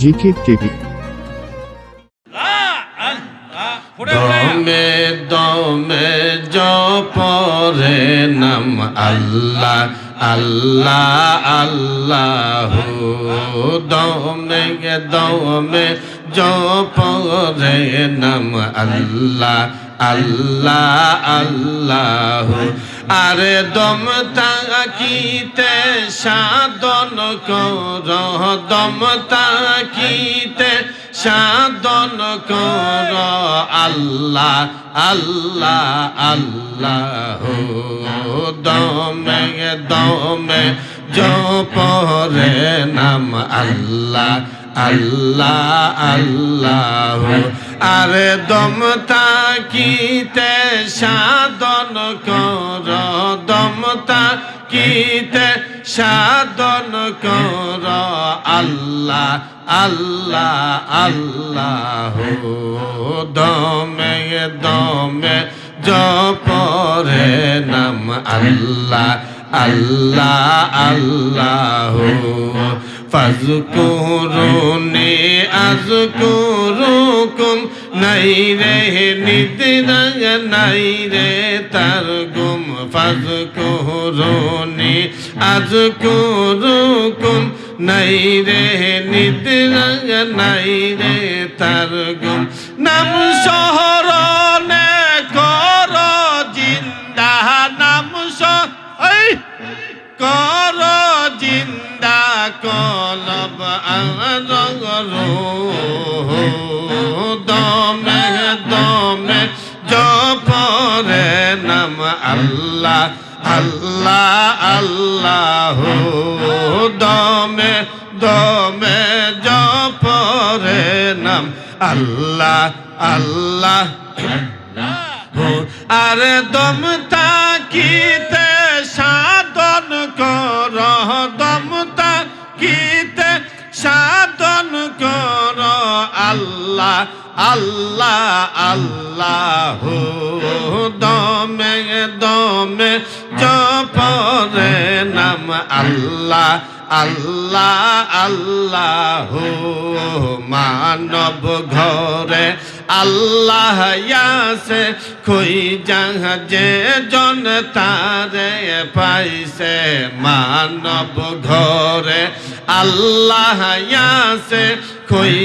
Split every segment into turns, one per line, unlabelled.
GK TV.
দমে দমে জপরে নাম আল্লাহ আল্লাহ আল্লাহ। দমে দমে জপরে নাম আল্লাহ আল্লাহ আল্লাহ। আরে দম তাকিতে সাধন কর, দম তাকিতে সাধন কর। আল্লাহ আল্লাহ আল্লাহ দমে দমে জপরে নাম আল্লাহ আল্লাহ আল্লাহ আরে দম তাকিতে সাধন কর, দম তাকিতে সাধন কর। আল্লাহ আল্লাহ আল্লাহ দমে দমে জপরে নাম আল্লাহ আল্লাহ আল্লাহ ফাজকুরুনি আজকুরুকুম, নাই রে নিদ্রা নাই রে তার গুম ফাজকুরুনি আজকুরুকুম, নাই রে নিদ্রা নাই রে তার গুম নাম শহরনে দমে দমে জপরে আল্লাহ আল্লাহ আল্লাহ। দমে দমে জপরে আল্লাহ আল্লাহ। আরে দম তাকিতে সাধন কর। আল্লাহ আল্লাহ আল্লাহ দমে দমে জপরে নাম আল্লাহ আল্লাহ আল্লাহ মানব ঘরে আল্লাহ ইয়াসে, খুই জন তারে পাইছে মানব ঘরে। আল্লাহ ইয়াসে, খুই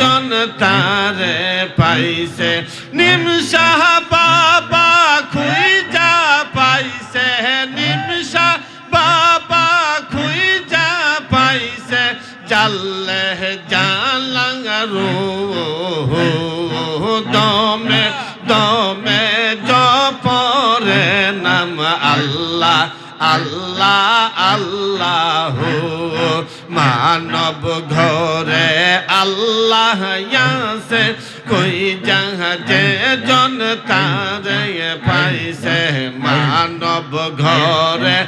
জন তারে পাইছে। নিমশাহ বাবা খুই যা পাইছে আল্লাহ আল্লাহ আল্লাহ মানব ঘরে আল্লাহ ইয়াসে, কই জাহাজে জন তারে পাইছে, মানব ঘরে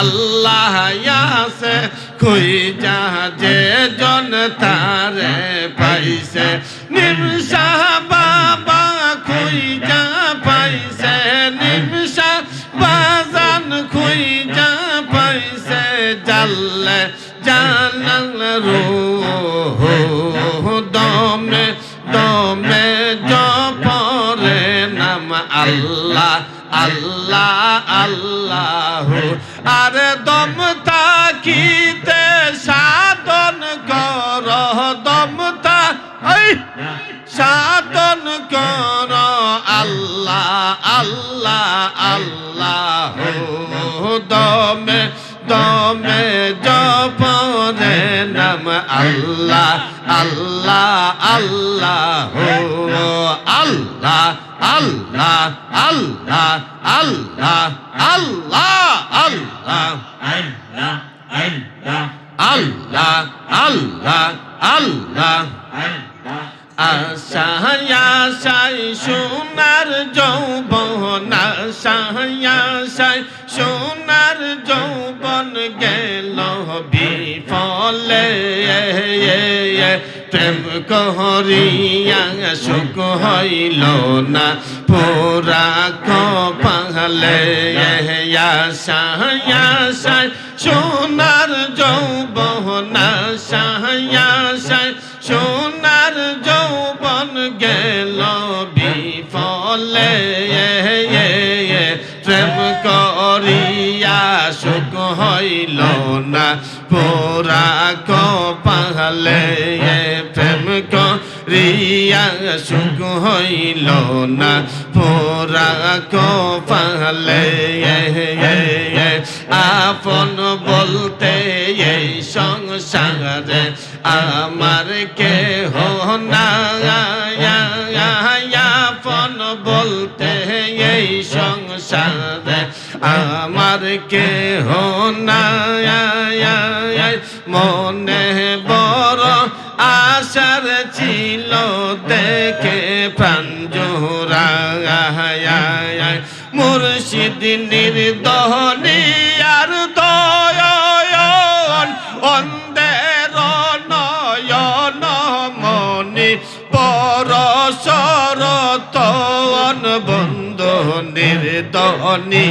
আল্লাহ ইয়াসে, কই জাহাজে জন তারে পাইছে নিমশা বাবা কই যা পাইছে জাল্লে জালাল রো দমে দমে জপরে নাম আল্লাহ আল্লাহ আল্লাহ। আরে দম তাকিতে সাধন কর, দম তা সাধন কর, আল্লাহ আল্লাহ আল্লাহ। নাম আল্লাহ আল্লাহ আল্লাহ আল্লাহ আল্লাহ আল্লাহ আল্লাহ। আল্লাহ আল্লাহ আল্লাহ আল্লাহ আল্লাহ। আশায় আশায় সোনার যৌবন আশায় আশায় সোনার আমার যৌবন গেল বিফলে। প্রেম কহরিয়া সুখ হইল না, পোরা কপালে। সাহায্যা সোনার যৌবন সাহায্যা সোনার যৌবন গেল বিফলে। সুখ হইল না পোরা কপালে প্রেম করিয়া সুখ হইল না পোরা কপালে আপন বলতে এই সংসারে আমার কে না আপন বলতে এই সংসারে আমার কে না মনে বড় আশার ছিল দেখে প্রাঞ্জোরা মুর্শিদ নির্দহনি নির্দনি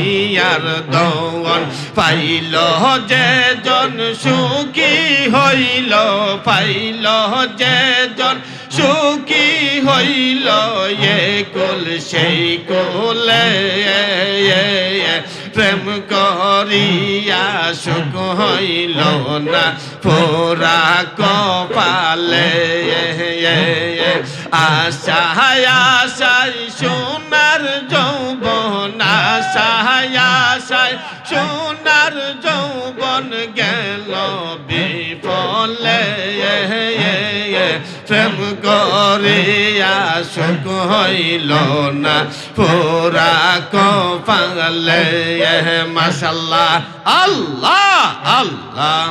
আর দন পাইল যে জন সুখী হইল, পাইল যে জন সুখী হইল, এ কুল সেই কুলে প্রেম করিয়া সুখ হইল না পোরা কপালে আশায় আশায় সোনার যৌবন গেল বিফলে। প্রেম করিয়া সুখ হইল না পোরা কপালে। মাসাল্লাহ আল্লাহ আল্লাহ।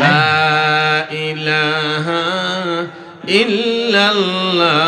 লা ইলাহা ইল্লাল্লাহ।